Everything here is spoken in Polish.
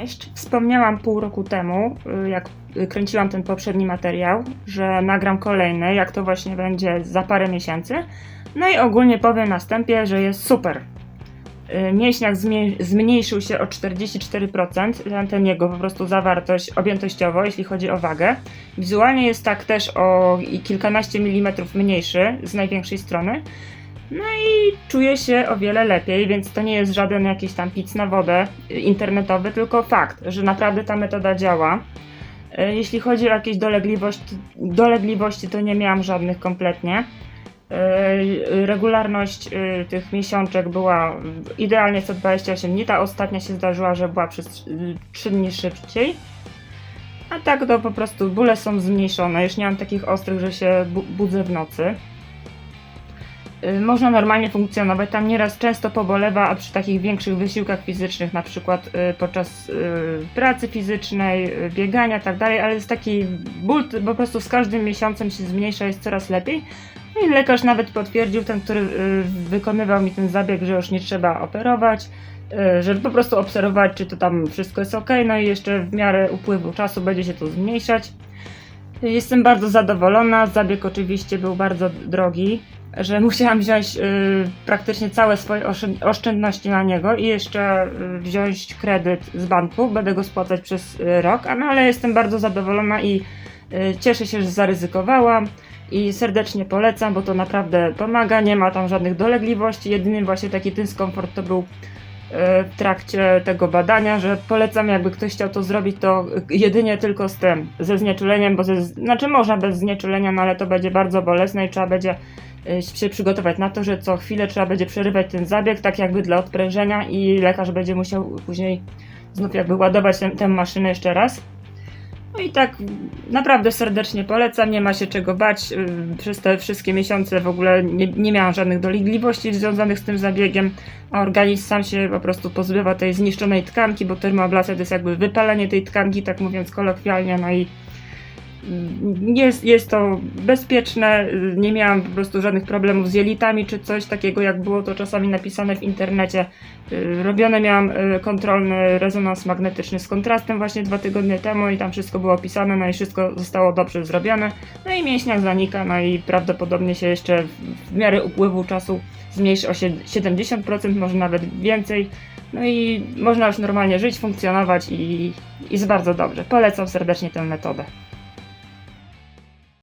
Cześć. Wspomniałam pół roku temu, y, jak y, kręciłam ten poprzedni materiał, że nagram kolejny, jak to właśnie będzie za parę miesięcy. No i ogólnie powiem na wstępie, że jest super. Y, Mięśniak zmniejszył się o 44%, ten- jego po prostu zawartość objętościowo, jeśli chodzi o wagę. Wizualnie jest tak też o kilkanaście milimetrów mniejszy z największej strony. No i czuję się o wiele lepiej, więc to nie jest żaden jakiś tam pic na wodę y, internetowy, tylko fakt, że naprawdę ta metoda działa. Y, Jeśli chodzi o jakieś dolegliwości, dolegliwości to nie miałam żadnych kompletnie. Y, Regularność tych miesiączek była idealnie co 28 dni. Ta ostatnia się zdarzyła, że była przez 3 dni szybciej. A tak to po prostu bóle są zmniejszone. Już nie mam takich ostrych, że się bu- budzę w nocy. Y, Można normalnie funkcjonować. Tam nieraz często pobolewa, a przy takich większych wysiłkach fizycznych, na przykład y, podczas y, pracy fizycznej, biegania tak dalej, ale jest taki ból, po prostu z każdym miesiącem się zmniejsza, jest coraz lepiej. No i lekarz nawet potwierdził, ten, który wykonywał mi ten zabieg, że już nie trzeba operować, żeby po prostu obserwować, czy to tam wszystko jest ok, no i jeszcze w miarę upływu czasu będzie się to zmniejszać. Jestem bardzo zadowolona. Zabieg oczywiście był bardzo drogi, że musiałam wziąć y, praktycznie całe swoje oszczę- oszczędności na niego i jeszcze y, wziąć kredyt z banku. Będę go spłacać przez y, rok, no, ale jestem bardzo zadowolona i y, cieszę się, że zaryzykowałam. I serdecznie polecam, bo to naprawdę pomaga, nie ma tam żadnych dolegliwości. Jedyny właśnie taki dyskomfort to był y, w trakcie tego badania, że polecam, jakby ktoś chciał to zrobić, to jedynie tylko z tym, ze znieczuleniem, bo ze, znaczy można bez znieczulenia, no ale to będzie bardzo bolesne i trzeba będzie się przygotować na to, że co chwilę trzeba będzie przerywać ten zabieg, tak jakby dla odprężenia i lekarz będzie musiał później znów jakby ładować tę- tę maszynę jeszcze raz. No i tak naprawdę serdecznie polecam, nie ma się czego bać. Yy, Przez te wszystkie miesiące w ogóle nie, nie miałam żadnych dolegliwości związanych z tym zabiegiem, a organizm sam się po prostu pozbywa tej zniszczonej tkanki, bo termoablacja to jest jakby wypalenie tej tkanki, tak mówiąc kolokwialnie, no i jest, jest to bezpieczne, nie miałam po prostu żadnych problemów z jelitami czy coś takiego, jak było to czasami napisane w internecie. Y, Robione miałam y, kontrolny rezonans magnetyczny z kontrastem właśnie dwa tygodnie temu i tam wszystko było opisane, no i wszystko zostało dobrze zrobione. No i mięśniak zanika, no i prawdopodobnie się jeszcze w, miarę upływu czasu zmniejszy o sie- 70%, może nawet więcej. No i można już normalnie żyć, funkcjonować i jest bardzo dobrze. Polecam serdecznie tę metodę.